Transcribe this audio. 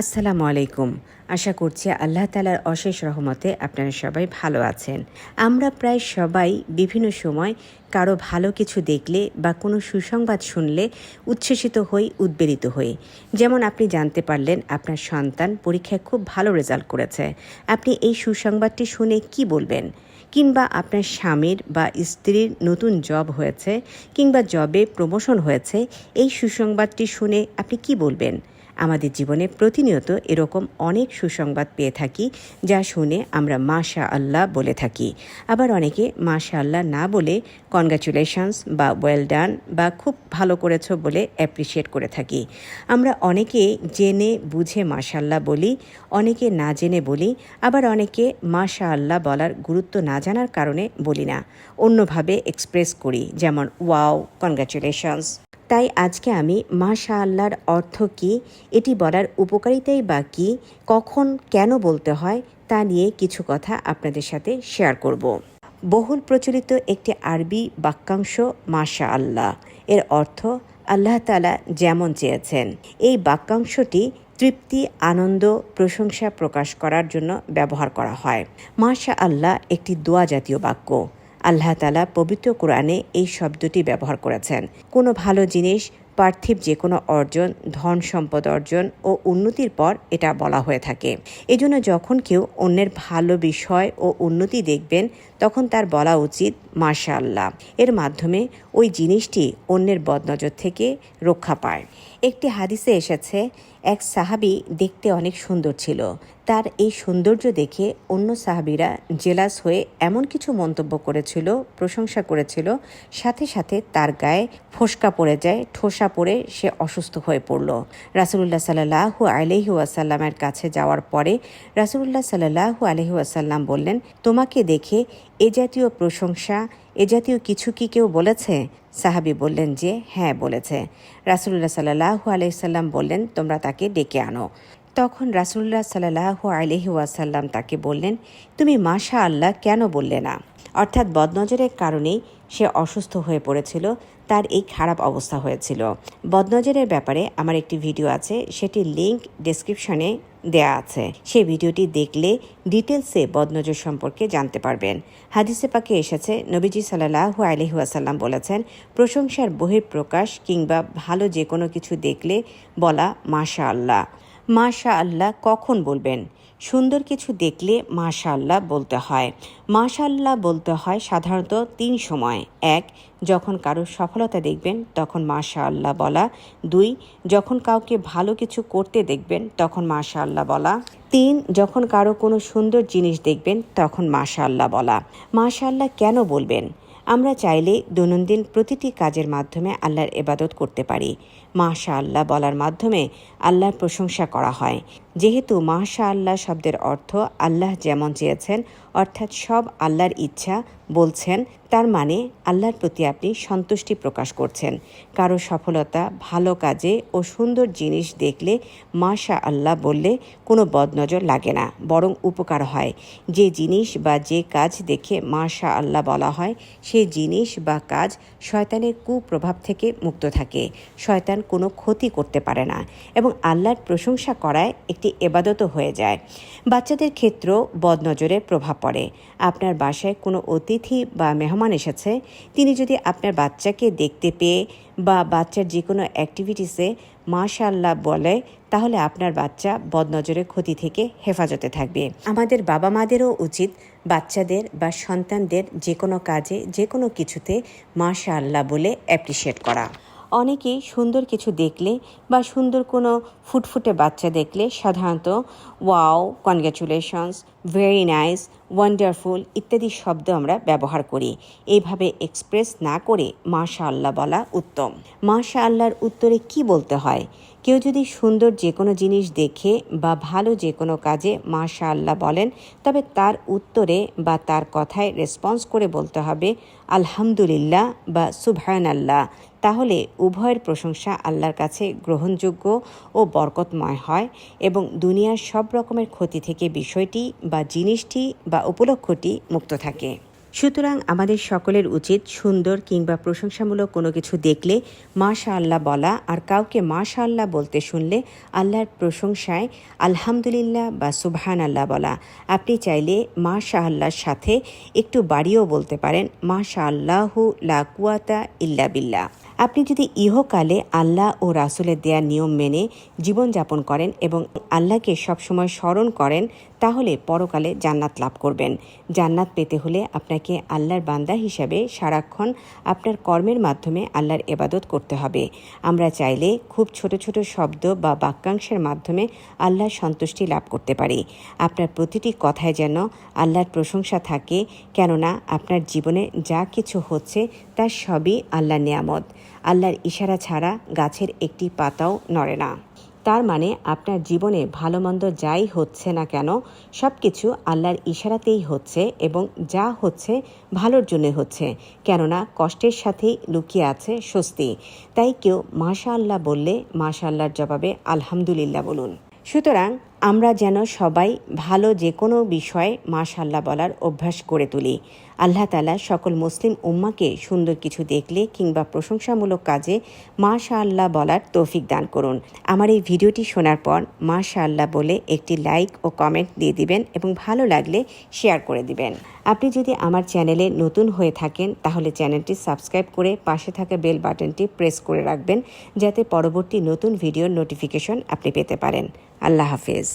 আসসালামু আলাইকুম। আশা করছি আল্লাহ তালার অশেষ রহমতে আপনারা সবাই ভালো আছেন। আমরা প্রায় সবাই বিভিন্ন সময় কারও ভালো কিছু দেখলে বা কোনো সুসংবাদ শুনলে উচ্ছ্বসিত হই, উদ্বেলিত হই। যেমন আপনি জানতে পারলেন, আপনার সন্তান পরীক্ষায় খুব ভালো রেজাল্ট করেছে। আপনি এই সুসংবাদটি শুনে কি বলবেন? কিংবা আপনার স্বামীর বা স্ত্রীর নতুন জব হয়েছে কিংবা জবে প্রমোশন হয়েছে, এই সুসংবাদটি শুনে আপনি কি বলবেন? আমাদের জীবনে প্রতিনিয়ত এরকম অনেক সুসংবাদ পেয়ে থাকি, যা শুনে আমরা মাশা আল্লাহ বলে থাকি। আবার অনেকে মাশা আল্লাহ না বলে কনগ্রাচুলেশনস বা ওয়েল ডান বা খুব ভালো করেছ বলে অ্যাপ্রিসিয়েট করে থাকি। আমরা অনেকে জেনে বুঝে মাশাল্লাহ বলি, অনেকে না জেনে বলি, আবার অনেকে মাশা আল্লাহ বলার গুরুত্ব না জানার কারণে বলি না। অন্যভাবে এক্সপ্রেস করি, যেমন ওয়াও কনগ্রাচুলেশনস তাই আজকে আমি মাশা আল্লাহর অর্থ কী, এটি বলার উপকারিতাই বা কী, কখন কেন বলতে হয়, তা নিয়ে কিছু কথা আপনাদের সাথে শেয়ার করব। বহুল প্রচলিত একটি আরবি বাক্যাংশ মাশা আল্লাহ এর অর্থ, আল্লাহ তালা যেমন চেয়েছেন। এই বাক্যাংশটি তৃপ্তি, আনন্দ, প্রশংসা প্রকাশ করার জন্য ব্যবহার করা হয়। মাশা আল্লাহ একটি দোয়া জাতীয় বাক্য। আল্লাহ তালা পবিত্র কোরআনে এই শব্দটি ব্যবহার করেছেন। কোনো ভালো জিনিস, পার্থিব যে কোনো অর্জন, ধন সম্পদ অর্জন ও উন্নতির পর এটা বলা হয়ে থাকে। এজন্য যখন কেউ অন্যের ভালো বিষয় ও উন্নতি দেখবেন, তখন তার বলা উচিত মাশা আল্লাহ এর মাধ্যমে ওই জিনিসটি অন্যের বদনজর থেকে রক্ষা পায়। একটি হাদিসে এসেছে, এক সাহাবি দেখতে অনেক সুন্দর ছিল। তার এই সৌন্দর্য দেখে অন্য সাহাবিরা জেলাস হয়ে এমন কিছু মন্তব্য করেছিল, প্রশংসা করেছিল। সাথে সাথে তার গায়ে ফোসকা পড়ে যায়, ঠোসা পড়ে সে অসুস্থ হয়ে পড়ল। রাসুলুল্লাহ সাল্লাহু আলহি কাছে যাওয়ার পরে রাসুলুল্লাহ সাল্লাহু আলহি বললেন, তোমাকে দেখে এ জাতীয় প্রশংসা, এ জাতীয় কিছু কি কেউ বলেছে? সাহাবি বললেন যে হ্যাঁ বলেছে। রাসুল্লাহ সাল্লাহু আলহিসাল্লাম বললেন, তোমরা তাকে ডেকে আনো। তখন রাসুল্লাহ সাল্লাহ আলহি ওয়াসাল্লাম তাকে বললেন, তুমি মাশা আল্লাহ কেন বললে না? অর্থাৎ বদনজরের কারণেই সে অসুস্থ হয়ে পড়েছিল, তার এই খারাপ অবস্থা হয়েছিল। বদনজরের ব্যাপারে আমার একটি ভিডিও আছে, সেটির লিংক ডেসক্রিপশনে দেয়া আছে। সেই ভিডিওটি দেখলে ডিটেলসে বদনজর সম্পর্কে জানতে পারবেন। হাদিসে পাকে এসেছে, নবীজি সাল্লাহু আলহিহাসাল্লাম বলেছেন, প্রশংসার বহিঃপ্রকাশ কিংবা ভালো যে কোনো কিছু দেখলে বলা মাশা আল্লাহ মাশা আল্লাহ কখন বলবেন? সুন্দর কিছু দেখলে মাশা আল্লাহ বলতে হয়। মাশা আল্লাহ বলতে হয় সাধারণত তিন সময়। এক, যখন কারও সফলতা দেখবেন, তখন মাশা আল্লাহ বলা। দুই, যখন কাউকে ভালো কিছু করতে দেখবেন, তখন মাশা আল্লাহ বলা। তিন, যখন কারও কোনো সুন্দর জিনিস দেখবেন, তখন মাশা আল্লাহ বলা। মাশা আল্লাহ কেন বলবেন? আমরা চাইলে দৈনন্দিন প্রতিটি কাজের মাধ্যমে আল্লাহর এবাদত করতে পারি। মাশা আল্লাহ বলার মাধ্যমে আল্লাহর প্রশংসা করা হয়। যেহেতু মাশা আল্লাহ শব্দের অর্থ আল্লাহ যেমন চেয়েছেন, অর্থাৎ সব আল্লাহর ইচ্ছা বলছেন, তার মানে আল্লাহর প্রতি আপনি সন্তুষ্টি প্রকাশ করছেন। কারও সফলতা ভালো কাজে ও সুন্দর জিনিস দেখলে মাশা আল্লাহ বললে কোনো বদনজর লাগে না, বরং উপকার হয়। যে জিনিস বা যে কাজ দেখে মাশা আল্লাহ বলা হয় সেই জিনিস বা কাজ শয়তানের কুপ্রভাব থেকে মুক্ত থাকে। শয়তান কোনো ক্ষতি করতে পারে না এবং আল্লাহর প্রশংসা করায় একটি এবাদত হয়ে যায়। বাচ্চাদের ক্ষেত্রেও বদনজরের প্রভাব পড়ে। আপনার বাসায় কোনো অতিথি বা মেহমান এসেছে? তিনি যদি আপনার বাচ্চাকে দেখতে পেয়ে বা বাচ্চার যে কোনো অ্যাক্টিভিটিসে মাশাল্লাহ বলে, তাহলে আপনার বাচ্চা বদনজরের ক্ষতি থেকে হেফাজতে থাকবে। আমাদের বাবা মাদেরও উচিত বাচ্চাদের বা সন্তানদের যে কোনো কাজে যে কোনো কিছুতে মাশা আল্লাহ বলে অ্যাপ্রিসিয়েট করা। অনেকেই সুন্দর কিছু দেখলে বা সুন্দর কোনো ফুটফুটে বাচ্চা দেখলে সাধারণত, wow, congratulations, very nice, wonderful ইত্যাদি শব্দ আমরা ব্যবহার করি। এইভাবে এক্সপ্রেস না করে মাশা আল্লাহ বলা উত্তম। মাশা আল্লাহর উত্তরে কি বলতে হয়? কেউ যদি সুন্দর যে কোনো জিনিস দেখে বা ভালো যে কোনো কাজে মাশা আল্লাহ বলেন, তবে তার উত্তরে বা তার কথায় রেসপন্স করে বলতে হবে, আলহামদুলিল্লাহ বা সুবহান আল্লাহ তাহলে উভয়ের প্রশংসা আল্লাহর কাছে গ্রহণযোগ্য ও বরকতময় হয় এবং দুনিয়ার সব রকমের ক্ষতি থেকে বিষয়টি বা জিনিসটি বা উপলক্ষটি মুক্ত থাকে। সুতরাং আমাদের সকলের উচিত সুন্দর কিংবা প্রশংসামূলক কোনো কিছু দেখলে মাশা আল্লাহ বলা আর কাউকে মাশা আল্লাহ বলতে শুনলে আল্লাহর প্রশংসায় আলহামদুলিল্লাহ বা সুবহান আল্লাহ বলা। আপনি চাইলে মাশা আল্লাহর সাথে একটু বাড়িও বলতে পারেন মাশা আল্লাহু লা কুয়াতা ইল্লা বিল্লাহ। আপনি যদি ইহকালে আল্লাহ ও রাসুলের দেয়া নিয়ম মেনে জীবনযাপন করেন এবং আল্লাহকে সবসময় স্মরণ করেন, তাহলে পরকালে জান্নাত লাভ করবেন। জান্নাত পেতে হলে আপনাকে আল্লাহর বান্দা হিসাবে সারাক্ষণ আপনার কর্মের মাধ্যমে আল্লাহর এবাদত করতে হবে। আমরা চাইলে খুব ছোট ছোট শব্দ বা বাক্যাংশের মাধ্যমে আল্লাহর সন্তুষ্টি লাভ করতে পারি। আপনার প্রতিটি কথায় যেন আল্লাহর প্রশংসা থাকে, কেননা আপনার জীবনে যা কিছু হচ্ছে তার সবই আল্লাহর নিয়ামত। আল্লাহর ইশারা ছাড়া গাছের একটি পাতাও নড়ে না। তার মানে আপনার জীবনে ভালো মন্দ যাই হচ্ছে না কেন সব কিছু আল্লাহর ইশারাতেই হচ্ছে এবং যা হচ্ছে ভালোর জন্য হচ্ছে, কেননা কষ্টের সাথেই লুকিয়ে আছে স্বস্তি। তাই কেউ মাশা আল্লাহ বললে মাশা আল্লাহর জবাবে আলহামদুলিল্লাহ বলুন। সুতরাং আমরা যেন সবাই ভালো যে কোনো বিষয়ে মাশাল্লাহ বলার অভ্যাস করে তুলি। আল্লাহ তালা সকল মুসলিম উম্মাকে সুন্দর কিছু দেখলে কিংবা প্রশংসামূলক কাজে মাশা আল্লাহ বলার তৌফিক দান করুন। আমার এই ভিডিওটি শোনার পর মাশা আল্লাহ বলে একটি লাইক ও কমেন্ট দিয়ে দিবেন এবং ভালো লাগলে শেয়ার করে দিবেন। আপনি যদি আমার চ্যানেলে নতুন হয়ে থাকেন, তাহলে চ্যানেলটি সাবস্ক্রাইব করে পাশে থাকা বেল বাটনটি প্রেস করে রাখবেন, যাতে পরবর্তী নতুন ভিডিওর নোটিফিকেশন আপনি পেতে পারেন। আল্লাহ হাফেজ।